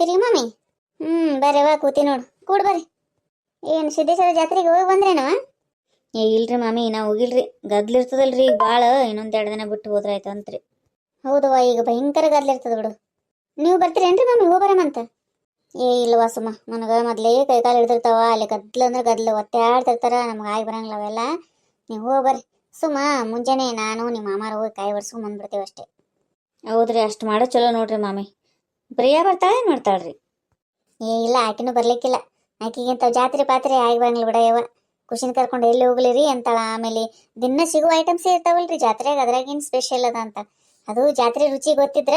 ಕೂತಿರಿ mummy? ಬರ್ರಿ ವಾ ಕೂತಿ ನೋಡು. ಕೂಡ್ ಬರ್ರಿ. ಏನು, ಸಿದ್ದೇಶ್ವರ ಜಾತ್ರೆಗೆ ಹೋಗಿ ಬಂದ್ರೇನವ ಏ, ಇಲ್ರಿ ಮಾಮಿ ನಾ ಹೋಗಿಲ್ರಿ. ಗದ್ಲಿರ್ತದಲ್ರಿ ಇರ್ತದಲ್ರಿ ಭಾಳ ಇನ್ನೊಂದ್ ಎರಡು ದಿನ ಬಿಟ್ಟು ಹೋದ್ರ ಆಯ್ತಂತ್ರಿ ಹೌದವ್ವ, ಈಗ ಭಯಂಕರ ಗದ್ಲಿರ್ತದ ಬಿಡು. ನೀವು ಬರ್ತೀರೇನ್ರಿ ಮಮ್ಮಿ ಹೋಗ್ಬರಮಂತ ಏ ಇಲ್ವಾ ಸುಮ್ಮ ನನಗೆ ಮೊದ್ಲೇ ಕೈಕಾಲು ಹಿಡ್ದಿರ್ತಾವ. ಅಲ್ಲಿ ಗದ್ಲ ಅಂದ್ರೆ ಗದ್ಲು ಒತ್ತಾಡ್ತಿರ್ತಾರ ನಮ್ಗೆ ಆಗಿ ಬರಂಗಿಲ್ಲ ಅವೆಲ್ಲ. ನೀವು ಹೋಗ್ಬರ್ರಿ ಸುಮ್ಮ ಮುಂಜಾನೆ ನಾನು ನಿಮ್ಮ ಮಾಮಾರ ಹೋಗಿ ಕಾಯಿ ಬರ್ಸ್ಕೊಂಡ್ ಬಂದ್ಬಿಡ್ತೀವಿ ಅಷ್ಟೇ. ಹೌದ್ರಿ, ಅಷ್ಟು ಮಾಡೋ, ಚಲೋ ನೋಡ್ರಿ ಮಾಮಿ. ಪ್ರಿಯಾ ಬರ್ತಾಳೆ ಏನು ಮಾಡ್ತಾಳ್ರಿ? ಏ, ಇಲ್ಲ, ಆಕಿನೂ ಬರ್ಲಿಕ್ಕಿಲ್ಲ. ಆಕಿಗಿಂತ ಜಾತ್ರೆ ಪಾತ್ರೆ ಆಗಿ ಬರಂಗಿಲ್ಲ ಬಿಡ ಯವ್ವ. ಖುಷಿನ ಕರ್ಕೊಂಡು ಎಲ್ಲಿ ಹೋಗ್ಲಿರಿ ಅಂತಾಳ. ಆಮೇಲೆ ದಿನ ಸಿಗುವ ಐಟಮ್ಸ್ ಇರ್ತಾವಲ್ರಿ ಜಾತ್ರೆಗೆ ಅದ್ರಾಗೇನು ಸ್ಪೆಷಲ್ ಅದ ಅಂತ. ಅದು ಜಾತ್ರೆ ರುಚಿ ಗೊತ್ತಿದ್ರ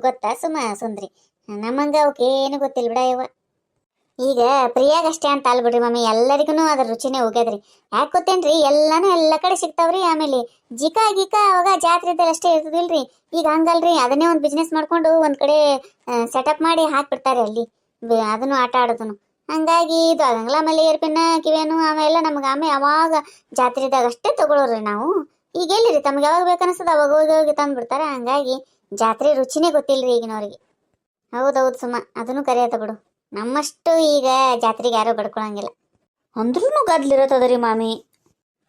ಗೊತ್ತಾ ಸುಮ, ಸುಂದ್ರಿ. ನಮ್ಮಂಗ ಅವಕ್ಕೆ ಏನು ಗೊತ್ತಿಲ್ಲ ಬಿಡ ಯವ್ವ. ಈಗ ಪ್ರಿಯಾಗಷ್ಟೇ ಅಂತ ಅಲ್ಬಿಡ್ರಿ ಮಮ್ಮಿ ಎಲ್ಲರಿಗೂ ಅದ್ರ ರುಚಿನೇ ಹೋಗ್ಯದ್ರಿ. ಯಾಕೆ ಗೊತ್ತೇನ್ರಿ, ಎಲ್ಲಾನು ಎಲ್ಲ ಕಡೆ ಸಿಗ್ತಾವ್ರಿ ಆಮೇಲೆ. ಜಿಕ ಗಿಕ ಅವಾಗ ಜಾತ್ರೆದಲ್ಲಿ ಅಷ್ಟೇ ಇರ್ತದಿಲ್ರಿ ಈಗ ಹಂಗಲ್ರಿ, ಅದನ್ನೇ ಒಂದು ಬಿಸ್ನೆಸ್ ಮಾಡ್ಕೊಂಡು ಒಂದ್ ಕಡೆ ಸೆಟಪ್ ಮಾಡಿ ಹಾಕ್ಬಿಡ್ತಾರೆ ಅಲ್ಲಿ. ಅದನ್ನು ಆಟ ಆಡೋದನ್ನು. ಹಂಗಾಗಿ ಇದು ಆಗಂಗಿಲ್ಲ ಆಮೇಲೆ ಏರ್ಪಿನ ಕಿವೇನು ಅವೆಲ್ಲ ನಮ್ಗೆ ಆಮೇ ಅವಾಗ ಜಾತ್ರೆದಾಗ ಅಷ್ಟೇ ತಗೊಳ್ಳೋರಿ ನಾವು. ಈಗ ಎಲ್ಲಿರಿ, ತಮ್ಗೆ ಯಾವಾಗ ಬೇಕನ್ನಿಸ್ತದ ಅವಾಗ ಹೋಗಿ ಹೋಗಿ ತಂದ್ಬಿಡ್ತಾರೆ. ಹಂಗಾಗಿ ಜಾತ್ರೆ ರುಚಿನೇ ಗೊತ್ತಿಲ್ಲರಿ ಈಗಿನವ್ರಿಗೆ. ಹೌದೌದು ಸುಮ್ಮ ಅದನ್ನು ಕರೆಯತ್ತ ಬಿಡು. ನಮ್ಮಷ್ಟು ಈಗ ಜಾತ್ರೆಗೆ ಯಾರು ಬಡ್ಕೊಳಂಗಿಲ್ಲ. ಅಂದ್ರೂ ಗದ್ಲಿರತ್ತದ್ರಿ ಮಾಮಿ.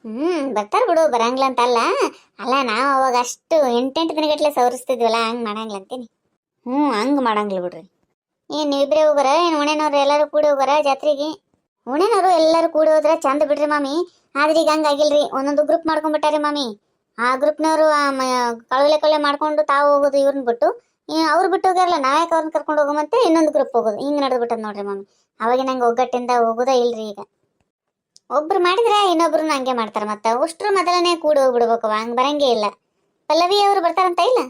ಹ್ಮ್ ಬರ್ತಾರ ಬಿಡು ಬರಂಗಿಲ್ಲ ಅಂತ ಅಲ್ಲ ಅಲ್ಲ ನಾವು ಅವಾಗ ಅಷ್ಟು ಎಂಟೆಂಟು ದಿನಗಟ್ಲೆ ಸವರಿಸ್ತಿದ್ವಲ್ಲ ಹಂಗ್ ಮಾಡಂಗಿಲ್ಲ ಅಂತೀನಿ. ಹ್ಞೂ ಹಂಗ್ ಮಾಡಂಗಿಲ್ಲ ಬಿಡ್ರಿ. ಏನ್ ನೀವಿಬ್ರೇ ಹೋಗ್ಬರ ಏನ್ ಉಣೆನವ್ರು ಎಲ್ಲರೂ ಕೂಡಿ ಹೋಗ್ಬರ ಜಾತ್ರೆಗೆ? ಉಣೆನವರು ಎಲ್ಲರೂ ಕೂಡಿ ಹೋದ್ರೆ ಚಂದ ಬಿಡ್ರಿ ಮಾಮಿ. ಆದ್ರೆ ಈಗ ಹಂಗಾಗಿಲ್ರಿ ಒಂದೊಂದು ಗ್ರೂಪ್ ಮಾಡ್ಕೊಂಡ್ಬಿಟ್ಟಾರಿ ಮಾಮಿ. ಆ ಗ್ರೂಪ್ನವರು ಕಳಲೆ ಕಳೆ ಮಾಡ್ಕೊಂಡು ತಾವು ಹೋಗೋದು ಇವ್ರನ್ನ ಬಿಟ್ಟು. ಅವ್ರು ಬಿಟ್ಟು ಹೋಗ್ಯಾರಲ್ಲ ಯಾಕ ಅವ್ರನ್ನ ಕರ್ಕೊಂಡು ಹೋಗಮಂತೆ ಇನ್ನೊಂದು ಗ್ರೂಪ್ ಹೋಗೋದು. ಹಿಂಗ್ ನಡೆದ್ಬಿಟ್ಟದ ನೋಡ್ರಿ ಮಾಮಿ. ಅವಾಗಿನ ನಂಗೆ ಒಗ್ಗಟ್ಟಿಂದ ಹೋಗೋದೇ ಇಲ್ರಿ ಈಗ. ಒಬ್ರು ಮಾಡಿದ್ರೆ ಇನ್ನೊಬ್ರು ಹಂಗೆ ಮಾಡ್ತಾರ ಮತ್ತ ಅಷ್ಟರು ಮೊದಲನೇ ಕೂಡಿ ಹೋಗ್ಬಿಡ್ಬೇಕು, ಹಂಗ್ ಬರಂಗೇ ಇಲ್ಲ. ಪಲ್ಲವಿ ಅವರು ಬರ್ತಾರಂತ ಇಲ್ಲ?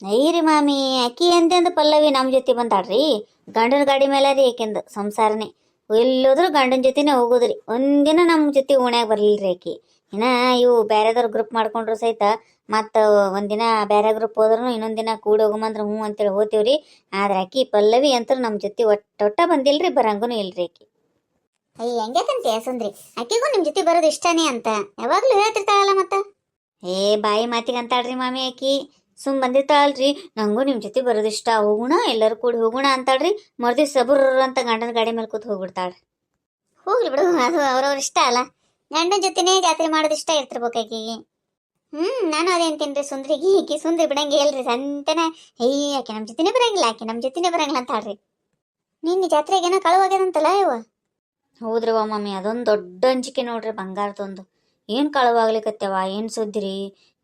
ಐರಿ ಮಾಮಿ, ಅಕ್ಕಿ ಎಂದೆಂದು ಪಲ್ಲವಿ ನಮ್ಮ ಜೊತೆ ಬಂದಾಡ್ರಿ ಗಂಡನ ಗಾಡಿ ಮೇಲೆ ರೀ ಆಕಿಂದು ಸಂಸಾರನೇ. ಎಲ್ಲೋದ್ರು ಗಂಡನ ಜೊತೆನೇ ಹೋಗೋದ್ರಿ. ಒಂದಿನ ನಮ್ಮ ಜೊತೆ ಓಣ್ಯಾಗ ಬರ್ಲಿಲ್ರಿ ಆಕಿ. ಇನ್ನ ಇವು ಬೇರೆದವ್ರು ಗ್ರೂಪ್ ಮಾಡ್ಕೊಂಡ್ರು ಸಹಿತ ಮತ್ತು ಒಂದಿನ ಬೇರೆ ಗ್ರೂಪ್ ಹೋದ್ರೂ ಇನ್ನೊಂದು ದಿನ ಕೂಡಿ ಹೋಗಮಂದ್ರೆ ಹ್ಞೂ ಅಂತೇಳಿ ಹೋಗ್ತೀವ್ರಿ ಆದ್ರೆ ಆಕಿ ಪಲ್ಲವಿ ಅಂತೂ ನಮ್ಮ ಜೊತೆ ಒಟ್ಟ ಒಟ್ಟ ಬಂದಿಲ್ರಿ ಬರಂಗನು ಇಲ್ರಿ ಆಕಿ ಅಯ್ಯ ಹೆಂಗ್ಯಾಕಂತೆ ಸುಂದ್ರಿ? ಆಕೆಗೂ ನಿಮ್ಮ ಜೊತೆ ಬರೋದು ಇಷ್ಟನೇ ಅಂತ. ಯಾವಾಗಲೂ ಹೇಳ್ತಿರ್ತಾಳಲ್ಲ ಮತ್ತೆ? ಏ ಬಾಯಿ ಮಾತಿಗೆ ಅಂತಾಳ್ರಿ ಮಾಮಿ ಆಕಿ ಸುಮ್ ಬಂದಿರ್ತಾಳಲ್ರಿ. ನಂಗೂ ನಿಮ್ಮ ಜೊತೆ ಬರೋದು ಇಷ್ಟ. ಹೋಗೋಣ ಎಲ್ಲರೂ ಕೂಡಿ ಹೋಗೋಣ ಅಂತಾಳ್ರಿ. ಮರ್ದಿ ಸಬುರ್ ಅಂತ ಗಂಡನ ಗಾಡಿ ಮೇಲೆ ಕೂತ್ ಹೋಗ್ಬಿಡ್ತಾಳೆ ಹೋಗ್ಲಿ ಬಿಡು. ಅದು ಅವ್ರವ್ರ ಇಷ್ಟ ಅಲ್ಲ. ಗಂಡನ ಜೊತೆನೇ ಜಾತ್ರೆ ಮಾಡೋದು ಇಷ್ಟ ಇರ್ತಿರ್ಬೇಕು ಆಕೆಗೆ ಹ್ಮ್, ನಾನು ಅದೇ ಅಂತೀನ್ರಿ ಸುಂದ್ರಿಗೆ ಈಕಿ ಸುಂದ್ರಿ ಬಿಡಂಗೆ ಹೇಳ್ರಿ ಸಂತನ. ಏಯ್ ಆಕೆ ನಮ್ಮ ಜೊತೆನೇ ಬರಂಗಿಲ್ಲ, ಆಕೆ ನಮ್ಮ ಜೊತೆನೇ ಬರಂಗಿಲ್ಲ ಅಂತ ಹೇಳ್ರಿ. ನಿನ್ನ ಜಾತ್ರೆಗೆ ಏನೋ ಕಳುವಾಗ್ಯದಂತಲ್ಲ ಇವ? ಹೌದ್ರವ ಮಮ್ಮಿ ಅದೊಂದು ದೊಡ್ಡ ಅಂಜಿಕೆ ನೋಡ್ರಿ ಬಂಗಾರದೊಂದು. ಏನ್ ಕಳವಾಗ್ಲಿಕತ್ಯವ ಏನ್ ಸುದ್ದಿರಿ?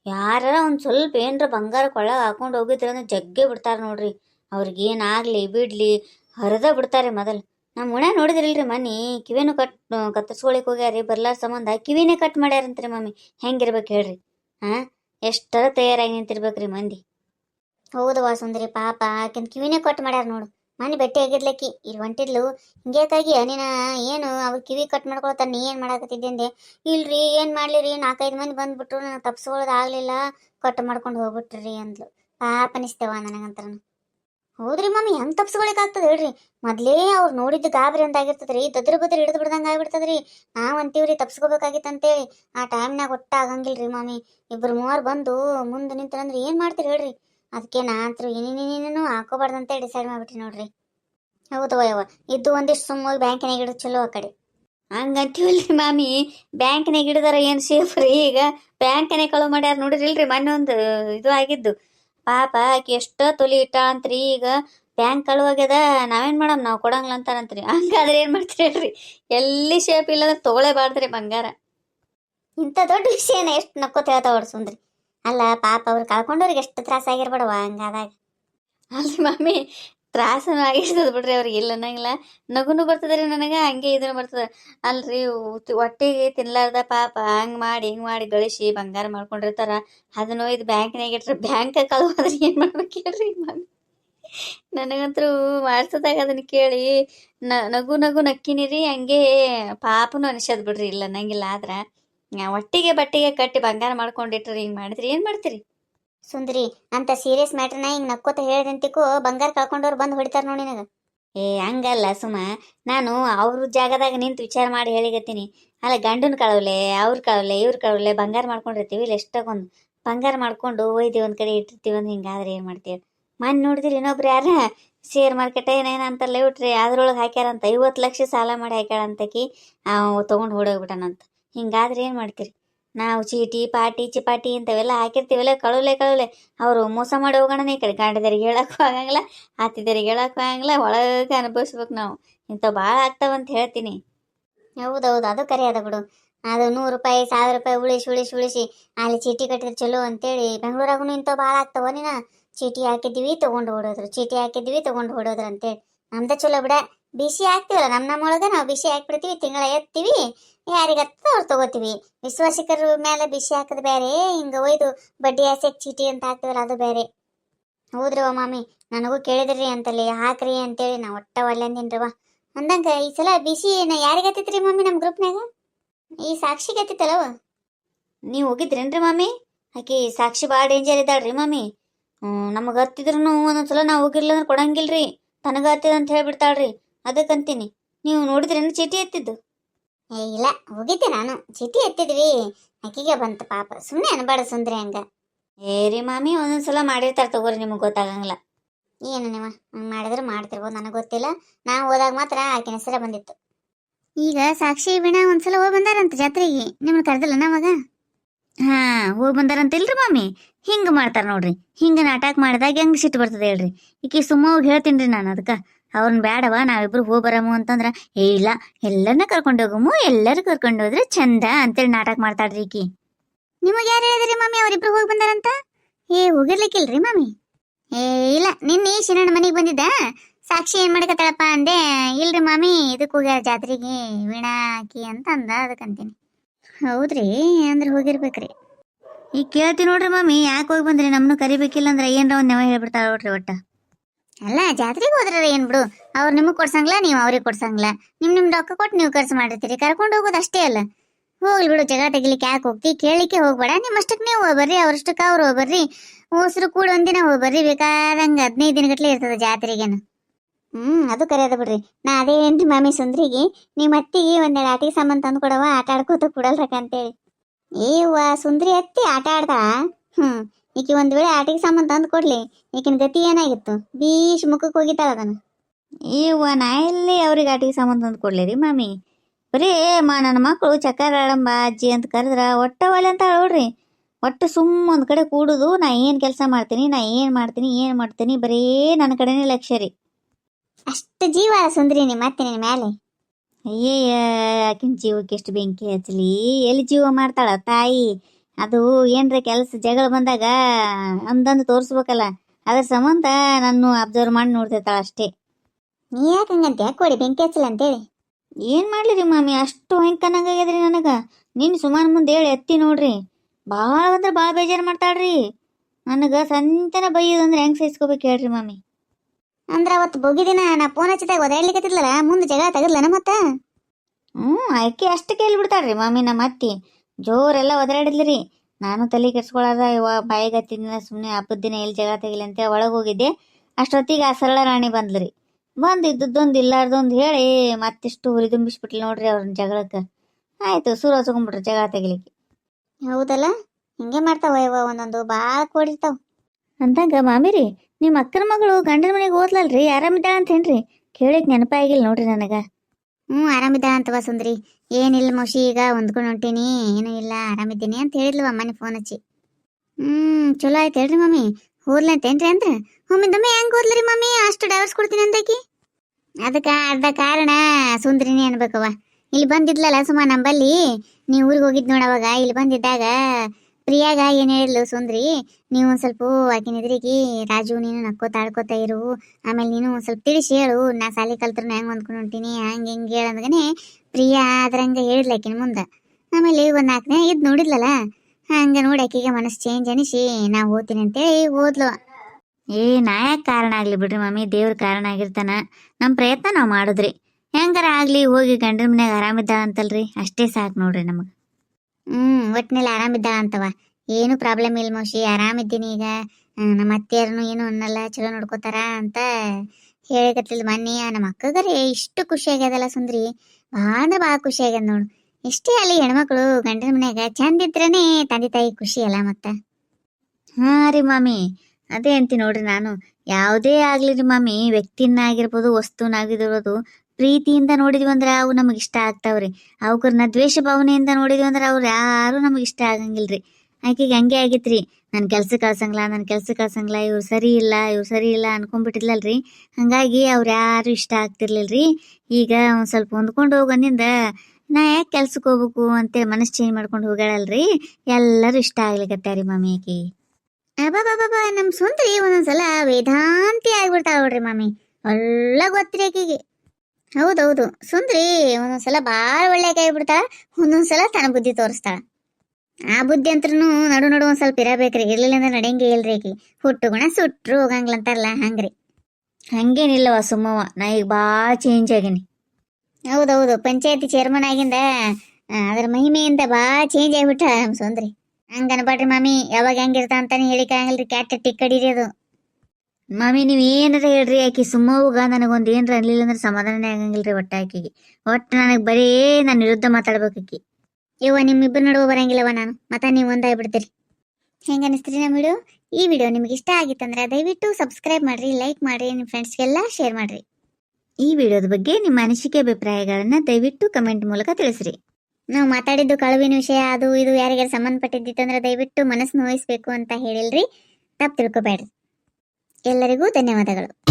ಯಾರ ಒಂದ್ ಸ್ವಲ್ಪ ಏನ್ರ ಬಂಗಾರ ಕೊಳ್ಳಾಗ ಹಾಕೊಂಡು ಹೋಗಿದ್ರ ಜಗ್ಗೆ ಬಿಡ್ತಾರ ನೋಡ್ರಿ. ಅವ್ರಿಗೆ ಏನಾಗ್ಲಿ ಬಿಡ್ಲಿ, ಹರಿದ ಬಿಡ್ತಾರೆ ಮೊದಲು. ನಮ್ಮ ಉಣ ನೋಡಿದ್ರಿಲ್ರಿ ಮನಿ ಕಿವಿನೂ ಕಟ್, ಕತ್ತರಿಸ್ಕೊಳಿಕ್ ಹೋಗ್ಯಾರಿ, ಬರ್ಲಾರ ಸಂಬಂಧ ಕಿವಿನೇ ಕಟ್ ಮಾಡ್ಯಾರಂತ್ರಿ ಮಮ್ಮಿ ಹೆಂಗಿರ್ಬೇಕು ಹೇಳ್ರಿ. ಹಾ ಎಷ್ಟರ ತಯಾರಾಗಿ ನಿಂತಿರ್ಬೇಕ್ರಿ ಮಂದಿ. ಹೌದವ್ವ ಸುಂದರಿ ಪಾಪ. ಆಕಿನ ಕಿವಿನೇ ಕೊಟ್ಟು ಮಾಡ್ಯಾರ ನೋಡು. ಮನೆ ಬೆಟ್ಟಿ ಆಗಿರ್ಲಕ್ಕಿ ಇಲ್ಲಿ ಹೊಂಟಿದ್ಲು ಹಿಂಗೇಕಾಗಿ ನೀನ ಏನು ಅವ್ರ ಕಿವಿ ಕಟ್ ಮಾಡ್ಕೊಳತ್ತ ನೀ ಏನ್ ಮಾಡಾಕತ್ತಿದ್ದೆ ಇಲ್ರಿ, ಏನ್ ಮಾಡ್ಲಿರಿ? ನಾಲ್ಕೈದು ಮಂದಿ ಬಂದ್ಬಿಟ್ರು. ನಾನು ತಪ್ಸ್ಕೊಳ್ಳೋದು ಆಗ್ಲಿಲ್ಲ. ಕಟ್ ಮಾಡ್ಕೊಂಡು ಹೋಗ್ಬಿಟ್ರಿ ಅಂದ್ಲು. ಪಾಪ ಅನಿಸ್ತೇವ ನನಗಂತರ ಹೌದ್ರಿ ಮಮ್ಮಿ, ಹೆಂಗ್ ತಪ್ಸ್ಕೊಳಕಾಗ್ತದ ಹೇಳ್ರಿ. ಮೊದ್ಲೇ ಅವ್ರು ನೋಡಿದ್ದು ಗಾಬರಿ ಅಂತ ಆಗಿರ್ತದ್ರಿ ದದ್ರ ಬದ್ರ ಹಿಡಿದು ಬಿಡ್ದಂಗ ಆಗ್ಬಿಡ್ತದ್ರಿ. ನಾವ್ ಅಂತೀವ್ರಿ ತಪ್ಸ್ಕೋಬೇಕಾಗಿತ್ತಂತೇಳಿ ಆ ಟೈಮ್ನಾಗ ಒಟ್ಟ ಆಗಂಗಿಲ್ರಿ ಮಮ್ಮಿ. ಇಬ್ರು ಮೂವರ್ ಬಂದು ಮುಂದೆ ನಿಂತಂದ್ರೆ ಏನ್ ಮಾಡ್ತೀರಿ ಹೇಳ್ರಿ. ಅದಕ್ಕೆ ನಾ ಅಂತೂ ಏನೇನೇನೇನು ಹಾಕೋಬಾರ್ದಂತ ಡಿಸೈಡ್ ಮಾಡ್ಬಿಟ್ರಿ ನೋಡ್ರಿ. ಹೌದು ಯವ್ವ ಇದ್ದು ಒಂದಿಷ್ಟು ಸುಮ್ಮ ಹೋಗಿ ಬ್ಯಾಂಕಿನಾಗ ಇಡೋದು ಚಲೋ ಆ ಕಡೆ. ಹಂಗಂತೀವಲ್ರಿ ಮಾಮಿ ಬ್ಯಾಂಕ್ನಾಗ ಹಿಡಿದಾರ ಏನು ಸೇಫ್ ರೀ ಈಗ ಬ್ಯಾಂಕನೇ ಕಳು ಮಾಡ್ಯಾರ ನೋಡಿರಿಲ್ರಿ ಮೊನ್ನೆ ಒಂದು ಇದು ಆಗಿದ್ದು. ಪಾಪ, ಆಕಿ ಎಷ್ಟೋ ತೊಲಿ ಇಟ್ಟಾಳಂತ್ರಿ. ಈಗ ಬ್ಯಾಂಕ್ ಕಳುವಾಗ್ಯದ ನಾವೇನ್ ಮಾಡಮ್? ನಾವು ಕೊಡಂಗಿಲ್ಲ ಅಂತಾರಂತ್ರಿ. ಹಂಗಾದ್ರೆ ಏನ್ ಮಾಡ್ತೀರಿ ಹೇಳ್ರಿ? ಎಲ್ಲಿ ಶೇಪ್ ಇಲ್ಲಂದ್ರೆ ತಗೊಳ್ಳೇಬಾರ್ದ್ರಿ ಬಂಗಾರ. ಇಂಥ ದೊಡ್ಡ ವಿಷಯನ ಎಷ್ಟು ನಕ್ಕೋತ ಹೇಳ್ತಾವ ಸುಂದ್ರಿ. ಅಲ್ಲ, ಪಾಪ ಅವ್ರು ಕಳ್ಕೊಂಡವ್ರಿಗೆ ಎಷ್ಟು ತ್ರಾಸ ಆಗಿರ್ಬೇಡವ ಹಂಗಾದಾಗ. ಅಲ್ರಿ ಮಮ್ಮಿ ತ್ರಾಸನು ಆಗಿರ್ತದ ಬಿಡ್ರಿ ಅವ್ರಿಗೆ. ಇಲ್ಲ ಅನ್ನಂಗಿಲ್ಲ. ನಗುನು ಬರ್ತದ್ರಿ ನನಗೆ, ಹಂಗೆ ಇದನ್ನು ಬರ್ತದ. ಅಲ್ರಿ ಹೊಟ್ಟಿಗೆ ತಿನ್ಲಾರ್ದ ಪಾಪ, ಹಂಗ್ ಮಾಡಿ, ಹಿಂಗ್ ಮಾಡಿ ಗಳಿಸಿ ಬಂಗಾರ ಮಾಡ್ಕೊಂಡಿರ್ತಾರ. ಅದನ್ನ ಇದು ಬ್ಯಾಂಕ್ನಾಗ ಇಟ್ರೆ ಬ್ಯಾಂಕ್ ಕಳ್ವಾದ್ರೆ ಏನ್ ಮಾಡ್ಬೇಕು ಹೇಳ್ರಿ ನನಗಂತರೂ ನನಗಂತೂ ಮಾಡ್ಸದಾಗ ಅದನ್ನ ಕೇಳಿ ನಗು ನಗು ನಕ್ಕಿನಿರಿ ಹಂಗೆ ಪಾಪನು ಅನಿಸದ್ ಬಿಡ್ರಿ. ಇಲ್ಲ ಅನ್ನಂಗಿಲ್ಲ ಆದ್ರ ಒಟ್ಟಿಗೆ ಬಟ್ಟಿಗೆ ಕಟ್ಟಿ ಬಂಗಾರ ಮಾಡ್ಕೊಂಡಿಟ್ರಿ, ಹಿಂಗ್ ಮಾಡಿದ್ರಿ. ಏನ್ ಮಾಡ್ತೀರಿ? ಸುಂದ್ರಿ ಅಂತ ಸೀರಿಯಸ್ ಮ್ಯಾಟರ್ನ ಹಿಂಗ್ ನಕ್ಕೋತ ಹೇಳಿದಂತಿಕೋ ಬಂಗಾರ ಕಳ್ಕೊಂಡವ್ರು ಬಂದು ಹೊಡಿತಾರ ನೋಡಿ ನನಗೆ. ಏ, ಹಂಗಲ್ಲ ಸುಮ. ನಾನು ಅವ್ರ ಜಾಗದಾಗ ನಿಂತು ವಿಚಾರ ಮಾಡಿ ಹೇಳಿಗತ್ತೀನಿ. ಅಲ್ಲ, ಗಂಡನ ಕಳವ್ಲೆ, ಅವ್ರ ಕಳವ್ಲೆ, ಇವ್ರ ಕಳವ್ಲೆ ಬಂಗಾರ ಮಾಡ್ಕೊಂಡಿರ್ತೀವಿ ಇಲ್ಲಿ ಎಷ್ಟಕ್ಕೊಂದು? ಬಂಗಾರ ಮಾಡ್ಕೊಂಡು ಒಯ್ದಿ ಒಂದ್ ಕಡೆ ಇಟ್ಟಿರ್ತೀವಿ ಅಂದ್ರೆ ಹಿಂಗಾದ್ರೆ ಏನ್ ಮಾಡ್ತೀವಿ ಮನ್ ನೋಡಿದ್ರಿ ಇನ್ನೊಬ್ರು ಯಾರ? ಶೇರ್ ಮಾರ್ಕೆಟ್ ಏನೇನು ಅಂತಲ್ಲ ಬಿಟ್ರಿ ಅದ್ರೊಳಗೆ ಹಾಕ್ಯಾರಂತ, ಐವತ್ತು ಲಕ್ಷ ಸಾಲ ಮಾಡಿ ಹಾಕ್ಯಾರಂತಕಿ ತೊಗೊಂಡು ಹೊಡೋಗ್ಬಿಟ್ಟಾನಂತ ಹಿಂಗಾದ್ರೆ ಏನು ಮಾಡ್ತೀರಿ? ನಾವು ಚೀಟಿ, ಪಾಟಿ, ಚಿಪಾಟಿ ಇಂಥವೆಲ್ಲ ಹಾಕಿರ್ತೀವಲ್ಲ, ಕಳುವಲೆ ಕಳುವಲೆ. ಅವರು ಮೋಸ ಮಾಡಿ ಹೋಗೋಣ ಈ ಕಡೆ. ಗಂಡದರಿಗೆ ಹೇಳಕ್ಕೂ ಆಗಂಗಿಲ್ಲ ಅತ್ತಿದರಿಗೆ ಹೇಳಕ್ಕೂ ಆಗಂಗಿಲ್ಲ, ಒಳಗೆ ಅನುಭವಿಸ್ಬೇಕು ನಾವು. ಇಂಥವು ಭಾಳ ಆಗ್ತಾವಂತ ಹೇಳ್ತೀನಿ. ಹೌದೌದು, ಅದು ಕರೆ ಅದ ಬಿಡು. ಅದು ನೂರು ರೂಪಾಯಿ, ಸಾವಿರ ರೂಪಾಯಿ ಉಳಿಸಿ ಉಳಿಸಿ ಉಳಿಸಿ. ಅಲ್ಲಿ ಚೀಟಿ ಕಟ್ಟಿದ್ರೆ ಚಲೋ ಅಂತೇಳಿ. ಬೆಂಗಳೂರಾಗೂ ಇಂಥವು ಭಾಳ ಆಗ್ತಾವ ನೀನು ಚೀಟಿ ಹಾಕಿದ್ವಿ ತೊಗೊಂಡು ಓಡೋದ್ರು. ಚೀಟಿ ಹಾಕಿದ್ವಿ ತೊಗೊಂಡು ಓಡೋದ್ರು ಅಂತೇಳಿ. ನಮ್ದು ಚಲೋ ಬಿಡ. ಬಿಸಿ ಹಾಕ್ತಿವಲ್ಲ ನಮ್ಮ ನಮ್ಮೊಳಗೆ ನಾವು ಬಿಸಿ ಹಾಕ್ಬಿಡ್ತೀವಿ ತಿಂಗಳ ಎತ್ತೀವಿ ಯಾರಿಗತ್ತ ಅವ್ರು ತಗೋತೀವಿ. ವಿಶ್ವಾಸಿಕರ ಮೇಲೆ ಬಿಸಿ ಹಾಕೋದು ಬೇರೆ ಹಿಂಗೆ ಒಯ್ದು ಬಡ್ಡಿ ಆಸೆ ಚೀಟಿ ಅಂತ ಹಾಕ್ತಿವಲ್ಲ, ಅದು ಬೇರೆ ಹೌದ್ರವ ಮಾಮಿ, ನನಗೂ ಕೇಳಿದ್ರಿ ಅಂತಲ್ಲಿ, ಹಾಕ್ರಿ ಅಂತೇಳಿ ನಾ ಒಟ್ಟ ಒಳ್ಳೆಂದಿನ್ರವ ಅಂದಂಗೆ ಈ ಸಲ ಬಿಸಿ ನಾ ಯಾರಿಗೆ ಹತ್ತಿತ್ರಿ ಮಮ್ಮಿ ನಮ್ಮ ಗ್ರೂಪ್ನಾಗ ಈ ಸಾಕ್ಷಿಗೆ ಹತ್ತಿತ್ತಲ್ಲವ ನೀವು ಹೋಗಿದ್ರೇನ್ರಿ ಮಾಮಿ? ಆಕೆ ಸಾಕ್ಷಿ ಭಾಳ ಡೇಂಜರ್ ಇದ್ದಾಳ್ರಿ ಮಾಮಿ. ಹ್ಞೂ ನಮಗೆ ಹತ್ತಿದ್ರು ಒಂದೊಂದ್ಸಲ ನಾವು ಹೋಗಿರ್ಲಿಲ್ಲ ಅಂದ್ರೆ ಕೊಡಂಗಿಲ್ರಿ. ತನಗ ಹತ್ತಿದ ಅಂತ ಹೇಳ್ಬಿಡ್ತಾಳ್ರಿ. ಅದಕ್ಕಂತೀನಿ ನೀವು ನೋಡಿದ್ರೇನು ಚೀಟಿ ಎತ್ತಿದ್ದು? ಏ ಇಲ್ಲ ಹೋಗಿದ್ದೆ ನಾನು. ಚೀಟಿ ಎತ್ತಿದ್ವಿ. ಅಕ್ಕಿಗೆ ಬಂತು ಪಾಪ. ಸುಮ್ಮನೆ ಅನ್ಬಾಡ ಸುಂದ್ರಿ ಹಂಗ. ಏ ರೀ ಮಾಮಿ ಒಂದೊಂದ್ಸಲ ಮಾಡಿರ್ತಾರೆ ತಗೋರಿ ನಿಮಗೆ ಗೊತ್ತಾಗಂಗಿಲ್ಲ. ಏನು ನಿಮ್ಮ? ಹಂಗೆ ಮಾಡಿದ್ರೆ ಮಾಡ್ತಿರ್ಬೋದು ನನಗೆ ಗೊತ್ತಿಲ್ಲ. ನಾವು ಹೋದಾಗ ಮಾತ್ರ ಆಕಿನ ಹೆಸರೇ ಬಂದಿತ್ತು. ಈಗ ಸಾಕ್ಷಿ ವೀಣಾ ಒಂದ್ಸಲ ಹೋಗಿ ಬಂದಾರಂತ ಜಾತ್ರೆಗೆ. ನಿಮ್ಮನ್ನ ಕರೆದಿಲ್ಲ ನಾವಾಗ ಹಾ ಹೋಗಿ ಬಂದಾರಂತ ಇಲ್ರಿ ಮಾಮಿ. ಹಿಂಗೆ ಮಾಡ್ತಾರೆ ನೋಡ್ರಿ. ಹಿಂಗೆ ನಾಟಕ ಮಾಡಿದಾಗ ಹೆಂಗೆ ಸಿಟ್ಟು ಬರ್ತದೆ ಹೇಳ್ರಿ. ಈಕಿ ಸುಮ್ಮ ಹೋಗಿ ಹೇಳ್ತೀನಿ ರೀ ನಾನು ಅದಕ್ಕೆ. ಅವ್ರನ್ನ ಬೇಡವ ನಾವಿಬ್ರು ಹೋಗಿ ಬರಮು ಅಂತಂದ್ರೆ, ಏ ಇಲ್ಲ ಎಲ್ಲರನ್ನ ಕರ್ಕೊಂಡು ಹೋಗಮು, ಎಲ್ಲರೂ ಕರ್ಕೊಂಡು ಹೋದ್ರೆ ಚಂದ ಅಂತೇಳಿ ನಾಟಕ ಮಾಡ್ತಾಳ್ರಿ ಈಕಿ. ನಿಮಗೆ ಯಾರು ಹೇಳಿದ್ರಿ ಮಮ್ಮಿ ಅವರಿಬ್ರು ಹೋಗಿ ಬಂದಾರಂತ? ಏ, ಹೋಗಿರ್ಲಿಕ್ಕಿಲ್ರಿ ಮಮ್ಮಿ ಏ, ಇಲ್ಲ, ನಿನ್ನೆ ಶಿರಣ್ಣ ಮನೆಗೆ ಬಂದಿದ್ದ. ಸಾಕ್ಷಿ ಏನ್ ಮಾಡ್ಕತ್ತಾಳಪ್ಪ ಅಂದೆ, ಇಲ್ರಿ ಮಾಮಿ ಇದಕ್ಕೆ ಹೋಗ್ಯಾರ ಜಾತ್ರೆಗೆ ವೀಣಾಕಿ ಅಂತ ಅಂದ ಅದಕ್ಕಂತೀನಿ ಹೌದ್ರಿ, ಅಂದ್ರೆ ಹೋಗಿರ್ಬೇಕ್ರಿ. ಈಗ ಕೇಳ್ತೀನಿ ನೋಡ್ರಿ ಮಮ್ಮಿ ಯಾಕೆ ಹೋಗಿ ಬಂದ್ರಿ? ನಮ್ಮನ್ನು ಕರಿಬೇಕಿಲ್ಲ ಅಂದ್ರೆ ಏನರ ಒಂದು ನೆವ ಹೇಳ್ಬಿಡ್ತಾಳ ನೋಡ್ರಿ ಒಟ್ಟ. ಅಲ್ಲ, ಜಾತ್ರೆಗೆ ಹೋದ್ರ ಏನ್ ಬಿಡು? ಅವ್ರು ನಿಮಗ್ ಕೊಡ್ಸಂಗಿಲ್ಲ ನೀವು ಅವ್ರಿಗೆ ಕೊಡ್ಸಂಗಿಲ್ಲ ನಿಮ್ ನಿಮ್ ರೊಕ್ಕ ಕೊಟ್ಟು ನೀವು ಖರ್ಚು ಮಾಡಿರ್ತೀರಿ. ಕರ್ಕೊಂಡು ಹೋಗೋದು ಅಷ್ಟೇ ಅಲ್ಲ. ಹೋಗ್ಲಿ ಬಿಡು, ಜಗ ತೆಗಿಲಿಕ್ಕೆ ಯಾಕೆ ಹೋಗ್ತಿ? ಕೇಳಿಕ್ಕೆ ಹೋಗ್ಬೇಡ. ನಿಮ್ಮಷ್ಟಕ್ಕೆ ನೀವು ಹೋಗ್ಬರ್ರಿ ಅವ್ರಷ್ಟಕ್ಕೆ ಅವ್ರು ಹೋಗ್ಬರ್ರಿ. ಹೋಸ್ರು ಕೂಡ ಒಂದಿನ ಹೋಗ್ಬರ್ರಿ, ಬೇಕಾದಂಗ ಹದಿನೈದು ದಿನಗಟ್ಲೆ ಇರ್ತದ ಜಾತ್ರೆಗೇನು. ಹ್ಮ್, ಅದು ಕರೆಯದ ಬಿಡ್ರಿ. ನಾ ಅದೇ ಏನ್ರಿ ಮಾಮಿ ಸುಂದ್ರಿಗೆ? ನಿಮ್ಮ ಅತ್ತಿಗೆ ಒಂದೆರಡು ಆಟಿಗೆ ಸಾಮಾನು ತಂದು ಕೊಡವ ಆಟ ಆಡ್ಕೋತ ಕೊಡಲ್ರಕ್ಕ ಅಂತೇಳಿ. ಏವ್ವ, ಸುಂದ್ರಿ ಅತ್ತಿ ಆಟ ಆಡ್ದ ಹ್ಮ್. ಈಕಿ ಒಂದು ವೇಳೆ ಆಟಿಗೆ ಸಾಮಾನು ತಂದು ಕೊಡ್ಲಿ ಈಕಿನ ಗತಿ ಏನಾಗಿತ್ತು? ಬೀಶ್ ಮುಖಕ್ಕೆ ಹೋಗಿತ್ತಾಳ ಅದನ್ನ. ಏವ್ವ ನಾ ಎಲ್ಲಿ ಅವ್ರಿಗೆ ಆಟಿಗೆ ಸಾಮಾನು ತಂದು ಕೊಡ್ಲಿ ರೀ ಮಾಮಿ? ಬರೀ ಮಾ ನನ್ನ ಮಕ್ಕಳು ಚಕ್ಕಾರ ಆಡಂಬ ಅಜ್ಜಿ ಅಂತ ಕರೆದ್ರ ಒಟ್ಟ ಒಲೆ ಅಂತ ನೋಡ್ರಿ ಒಟ್ಟು ಸುಮ್ಮ ಒಂದು ಕಡೆ ಕೂಡುದು ನಾ ಏನು ಕೆಲಸ ಮಾಡ್ತೀನಿ ನಾ ಏನು ಮಾಡ್ತೀನಿ ಏನು ಮಾಡ್ತೀನಿ ಬರೀ ನನ್ನ ಕಡೆನೇ ಲಕ್ಷ್ಯ ರೀ. ಅಷ್ಟು ಜೀವ ಸುಂದ್ರಿ ನಿಮ್ಮ ಮತ್ತೆ ನಿನ್ನ ಮೇಲೆ ಅಯ್ಯಯ್ಯ ಆಕಿನ ಜೀವಕ್ಕೆ ಎಷ್ಟು ಬೆಂಕಿ ಹಚ್ಚಲಿ. ಎಲ್ಲಿ ಜೀವ ಮಾಡ್ತಾಳ ತಾಯಿ? ಅದು ಏನ್ರ ಕೆಲಸ ಜಗಳ ಬಂದಾಗ ಅಂದಂದು ತೋರಿಸ್ಬೇಕಲ್ಲ. ಅದ್ರ ಸಂಬಂಧ ನಾನು ಅಬ್ಸರ್ವ್ ಮಾಡಿ ನೋಡ್ತಿರ್ತಾಳ ಅಷ್ಟೇ. ನೀ ಯಾಕೆ ಹಂಗಂತ ಯಾಕೆ ಕೊಡಿ ಬೆಂಕಿ ಹಚ್ಚಲ್ಲ ಅಂತೇಳಿ. ಏನು ಮಾಡ್ಲಿ ರೀ ಮಾಮಿ? ಅಷ್ಟು ಹೆಂಗೆ ನನಗೆ. ನಿನ್ನ ಸುಮಾರು ಮುಂದೆ ಹೇಳಿ ಎತ್ತಿ ನೋಡ್ರಿ. ಭಾಳ ಅಂದ್ರೆ ಭಾಳ ಬೇಜಾರು ಮಾಡ್ತಾಳ್ರಿ. ನನಗೆ ಸಂತನ ಬೈಯೋದಂದ್ರೆ ಹೆಂಗೆ ಸಹಿಸ್ಕೋಬೇಕು ಹೇಳ್ರಿ ಮಾಮಿ? ಅಂದ್ರ ಅವತ್ತು ಬೋಗಿ ದಿನ ನಾ ಫೋನ್ ಹಚ್ಚಿದಾಗ ಒದಾಡ್ಲಿಕತ್ತಿದ್ಲಲ್ಲ ಮುಂದೆ ಜಗಳ ತೆಗದ್ಲನ ಮತ್ತೆ? ಹ್ಞೂ ಆಕೆ ಅಷ್ಟು ಕೇಳಿ ಬಿಡ್ತಾಳ್ರಿ ಮಾಮಿ ನಮ್ಮ ಅತ್ತಿ. ಜೋರೆಲ್ಲ ಒದರಾಡಿದ್ಲಿರಿ. ನಾನು ತಲೆ ಕೆಡ್ಸ್ಕೊಳದ ಇವ ಬಾಯಿಗೆ ಸುಮ್ಮನೆ ಹಬ್ಬದ ದಿನ ಎಲ್ಲಿ ಜಗಳ ತೆಗಿಲಿ ಅಂತ ಒಳಗೆ ಹೋಗಿದ್ದೆ. ಅಷ್ಟೊತ್ತಿಗೆ ಆ ಸರಳ ರಾಣಿ ಬಂದ್ಲರಿ. ಬಂದು ಇದ್ದದ್ದೊಂದು ಇಲ್ಲಾರ್ದೊಂದು ಹೇಳಿ ಮತ್ತಿಷ್ಟು ಹುರಿದುಂಬಿಸ್ಬಿಟ್ಲಿ ನೋಡ್ರಿ ಅವ್ರನ್ನ ಜಗಳಕ್ಕೆ. ಆಯಿತು ಸೂರ ಹಚ್ಕೊಂಡ್ಬಿಟ್ರು ಜಗಳ ತೆಗಿಲಿಕ್ಕೆ. ಹೌದಲ್ಲ? ಹಿಂಗೆ ಮಾಡ್ತಾವ ಇವ ಒಂದೊಂದು ಭಾಳ ಕೊಡಿರ್ತಾವ. ಅಂದಾಗ ಮಾಮಿರಿ ನಿಮ್ಮ ಅಕ್ಕನ ಮಗಳು ಗಂಡನ ಮನೆಗೆ ಓದ್ಲಲ್ರಿ ಆರಾಮಿದ್ದಾಳ ಅಂತೇನ್ರಿ ಕೇಳಿಕ್ ನೆನಪಾಗಿಲ್ಲ ನೋಡ್ರಿ ನನಗೆ. ಹ್ಞೂ, ಆರಾಮಿದ್ದಾಳ ಅಂತವ ಸುಂದ್ರಿ. ಏನಿಲ್ಲ ಮೋಶಿ, ಈಗ ಹೊಂದ್ಕೊಂಡು ಹೊಂಟೀನಿ. ಏನೂ ಇಲ್ಲ, ಆರಾಮಿದ್ದೀನಿ ಅಂತ ಹೇಳಿದ್ಲವ ಮನೆ ಫೋನ್ ಹಚ್ಚಿ. ಹ್ಞೂ, ಚಲೋ ಆಯ್ತು ಹೇಳ್ರಿ ಮಮ್ಮಿ. ಹೋದ್ಲ ಅಂತೇನ್ರಿ ಅಂದ್ರ? ಒಮ್ಮಿಂದೊಮ್ಮೆ ಹೆಂಗ್ ಹೋದ್ಲರಿ ಮಮ್ಮಿ? ಅಷ್ಟು ಡೈವರ್ಸ್ ಕೊಡ್ತೀನಿ ಅಂದಾಕಿ. ಅದಕ್ಕೆ ಅರ್ಧ ಕಾರಣ ಸುಂದ್ರಿನಿ ಅನ್ಬೇಕವ ಇಲ್ಲಿ ಬಂದಿದ್ಲಲ್ಲ ಸುಮ್ಮ ನಂಬಲ್ಲಿ? ನೀ ಊರಿಗೆ ಹೋಗಿದ್ ನೋಡವಾಗ ಇಲ್ಲಿ ಬಂದಿದ್ದಾಗ ಪ್ರಿಯಾಗ ಏನ್ ಹೇಳಿದ್ಲು, ಸುಂದ್ರಿ, ನೀವು ಒಂದ್ ಸ್ವಲ್ಪ ಆಕಿನ ಎದುರಿಗೆ, ರಾಜು ನೀನು ನಕ್ಕೋತ ಆಡ್ಕೋತ ಇರು. ಆಮೇಲೆ ನೀನು ಒಂದ್ ಸ್ವಲ್ಪ ತಿಳಿಸಿ ಹೇಳು, ನಾ ಸಾಲಿ ಕಲ್ತ್ರು ಹೆಂಗ್ ಹೊಂದ್ಕೊಂಡು ಹೊಂಟೀನಿ, ಹಂಗೆ ಹಿಂಗೆ ಹೇಳಂದ್ಗನೆ ಪ್ರಿಯಾ ಅದ್ರಂಗೆ ಹೇಳಿದ್ಲ ಆಕಿನ ಮುಂದೆ. ಆಮೇಲೆ ಒಂದ್ ನಾಲ್ಕು ದಿನ ಇದ್ ನೋಡಿದ್ಲಲ್ಲ, ಹಂಗ ನೋಡಿ ಆಕಿಗೆ ಮನಸ್ಸು ಚೇಂಜ್ ಅನಿಸಿ, ನಾ ಓದ್ತೀನಿ ಅಂತೇಳಿ ಓದ್ಲು ಏ, ನಾ ಯಾಕೆ ಕಾರಣ ಆಗ್ಲಿ ಬಿಡ್ರಿ ಮಮ್ಮಿ ದೇವ್ರ ಕಾರಣ ಆಗಿರ್ತಾನ. ನಮ್ಮ ಪ್ರಯತ್ನ ನಾವು ಮಾಡಿದ್ರಿ. ಹೆಂಗಾರ ಆಗ್ಲಿ, ಹೋಗಿ ಗಂಡನ ಮನ್ಯಾಗ ಆರಾಮಿದ್ದಾಳಂತಲ್ರಿ ಅಷ್ಟೇ ಸಾಕು ನೋಡ್ರಿ ನಮಗೆ. ಹ್ಮ್, ಒಟ್ನಲ್ಲಿ ಆರಾಮಿದ್ದಾಳ ಅಂತವ. ಏನು ಪ್ರಾಬ್ಲಮ್ ಇಲ್ಲ ಮೋಶಿ ಆರಾಮಿದ್ದೀನಿ ಈಗ. ನಮ್ಮ ಅತ್ತೆಯರನು ಏನು ಅನ್ನಲ್ಲ, ಚಲೋ ನೋಡ್ಕೋತಾರ ಅಂತ ಹೇಳಿಕತ್ತಿಲ್ ಮೊನ್ನೆ. ನಮ್ಮ ಅಕ್ಕಗರೆ ಇಷ್ಟು ಖುಷಿ ಆಗ್ಯದಲ್ಲ ಸುಂದ್ರಿ. ಭಾಳ ಬಹಳ ಖುಷಿ ಆಗ್ಯದ ನೋಡು. ಇಷ್ಟೇ ಅಲ್ಲಿ ಹೆಣ್ಮಕ್ಳು, ಗಂಡನ ಮನ್ಯಾಗ ಚಂದ ಇದ್ರೇನೆ ತಂದೆ ತಾಯಿ ಖುಷಿ ಅಲ್ಲ ಮತ್ತ. ಹಾ ರೀ ಮಾಮಿ. ಅದೇ ಅಂತೀನಿ ನೋಡ್ರಿ ನಾನು. ಯಾವುದೇ ಆಗ್ಲಿ ರೀ ಮಾಮಿ ವ್ಯಕ್ತಿನ ಆಗಿರ್ಬೋದು ವಸ್ತುನ ಆಗಿರ್ಬೋದು ಪ್ರೀತಿಯಿಂದ ನೋಡಿದ್ವಿ ಅಂದ್ರೆ ಅವು ನಮಗೆ ಇಷ್ಟ ಆಗ್ತಾವ್ರಿ. ಅವಕ್ರನ್ನ ದ್ವೇಷ ಭಾವನೆಯಿಂದ ನೋಡಿದ್ವಿ ಅಂದ್ರೆ ಅವ್ರು ಯಾರು ನಮಗೆ ಇಷ್ಟ ಆಗಂಗಿಲ್ರಿ. ಆಕೆಗೆ ಹಂಗೆ ಆಗಿತ್ರಿ. ನನ್ನ ಕೆಲ್ಸ ಕಳ್ಸಂಗಿಲ್ಲ ನನ್ನ ಕೆಲ್ಸ ಕಳ್ಸಂಗಿಲ್ಲ ಇವ್ರು ಸರಿ ಇಲ್ಲ, ಇವ್ರು ಸರಿ ಇಲ್ಲ ಅನ್ಕೊಂಡ್ಬಿಟ್ಟಿದ್ಲಲ್ರಿ. ಹಂಗಾಗಿ ಅವ್ರು ಯಾರು ಇಷ್ಟ ಆಗ್ತಿರ್ಲಿಲ್ರಿ. ಈಗ ಒಂದ್ ಸ್ವಲ್ಪ ಹೊಂದ್ಕೊಂಡು ಹೋಗೋನಿಂದ ನಾ ಯಾಕೆ ಕೆಲ್ಸಕ್ಕೆ ಹೋಗ್ಬೇಕು ಅಂತೇಳಿ ಮನಸ್ಸು ಚೇಂಜ್ ಮಾಡ್ಕೊಂಡು ಹೋಗ್ಯಾಳಲ್ರಿ. ಎಲ್ಲರೂ ಇಷ್ಟ ಆಗ್ಲಿಕತ್ತಾರಿ ಮಮ್ಮಿ ಆಕಿ. ಅಬ್ಬಬ್ಬಬ್ಬ ನಮ್ ಸುಂದ್ರಿ ಒಂದೊಂದ್ಸಲ ವೇದಾಂತಿ ಆಗ್ಬಿಡ್ತಾವ ನೋಡ್ರಿ ಮಮ್ಮಿ ಒಳ್ಳ ಗೊತ್ತಿರಿ ಆಕಿಗೆ. ಹೌದೌದು. ಸುಂದ್ರಿ, ಒಂದೊಂದ್ಸಲ ಬಾಳ ಒಳ್ಳೆ ಕೈ ಬಿಡ್ತಾಳ, ಒಂದೊಂದ್ಸಲ ತನ್ನ ಬುದ್ಧಿ ತೋರಿಸ್ತಾಳ. ಆ ಬುದ್ಧಿ ಅಂತ್ರೂ ನಡು ನಡು ಒಂದ್ ಸ್ವಲ್ಪ ಇರಬೇಕ್ರಿ. ಇರ್ಲಿಲ್ಲ ಅಂದ್ರೆ ನಡೆಯಂಗೆ ಇಲ್ರಿ ಈಕಿ. ಹುಟ್ಟು ಗುಣ ಸುಟ್ರು ಹೋಗಂಗಿಲ್ಲ ಅಂತಾರಲ್ಲ ಹಂಗ್ರಿ. ಹಂಗೇನಿಲ್ಲವ ಸುಮ್ಮವ, ನಾ ಈಗ ಭಾಳ ಚೇಂಜ್ ಆಗೀನಿ. ಹೌದೌದು, ಪಂಚಾಯತಿ ಚೇರ್ಮನ್ ಆಗಿಂದ ಅದರ ಮಹಿಮೆಯಿಂದ ಭಾಳ ಚೇಂಜ್ ಆಗ್ಬಿಟ್ಟ ಸುಂದ್ರಿ. ಹಂಗ ಅನ್ಬಾಡ್ರಿ ಮಾಮಿ, ಯಾವಾಗ ಹೆಂಗಿರ್ತ ಅಂತಾನೆ ಹೇಳಿಕಾಗಲ್ರಿ ಕ್ಯಾಟ್ ಟಿಕ್ಕಡಿರಿ ಅದು. ಮಮ್ಮಿ ನೀವ್ ಏನಾರ ಹೇಳ್ರಿ ಆಕಿ ಸುಮ್ಮವ್ಗ ನನಗೊಂದ್ ಏನ್ರ ಅನ್ಲಿಲ್ಲ ಅಂದ್ರೆ ಸಮಾಧಾನನೇ ಆಗಂಗಿಲ್ರಿ ಒಟ್ಟ ಆಕಿಗೆ. ಒಟ್ಟ ನನಗ್ ಬರೀ ನನ್ನ ವಿರುದ್ಧ ಮಾತಾಡ್ಬೇಕಿ ಇವ ನಿಮ್ಮಿಬ್ಬರು ನಡುವೆ ಬರಂಗಿಲ್ಲವ ನಾನು. ಮತ್ತ ನೀವು ಒಂದಾಗ್ಬಿಡ್ತೀರಿ. ಹೆಂಗ ಅನಿಸ್ತೀರಿ ನಮ್ಮ ವಿಡಿಯೋ? ಈ ವಿಡಿಯೋ ನಿಮ್ಗೆ ಇಷ್ಟ ಆಗಿತ್ತಂದ್ರೆ ದಯವಿಟ್ಟು ಸಬ್ಸ್ಕ್ರೈಬ್ ಮಾಡ್ರಿ, ಲೈಕ್ ಮಾಡ್ರಿ ನಿಮ್ಮ ಫ್ರೆಂಡ್ಸ್ಗೆಲ್ಲ ಶೇರ್ ಮಾಡ್ರಿ. ಈ ವಿಡಿಯೋದ ಬಗ್ಗೆ ನಿಮ್ಮ ಅನಿಸಿಕೆ, ಅಭಿಪ್ರಾಯಗಳನ್ನ ದಯವಿಟ್ಟು ಕಮೆಂಟ್ ಮೂಲಕ ತಿಳಿಸ್ರಿ. ನಾವು ಮಾತಾಡಿದ್ದು ಕಳುವಿನ ವಿಷಯ, ಅದು ಇದು ಯಾರಿಗಾರ ಸಂಬಂಧಪಟ್ಟಿದ್ದಿತ್ತಂದ್ರೆ ದಯವಿಟ್ಟು ಮನಸ್ಸು ನೋಯಿಸ್ಬೇಕು ಅಂತ ಹೇಳಿಲ್ರಿ. ತಪ್ಪು ತಿಳ್ಕೊಬೇಡ್ರಿ. ಎಲ್ಲರಿಗೂ ಧನ್ಯವಾದಗಳು.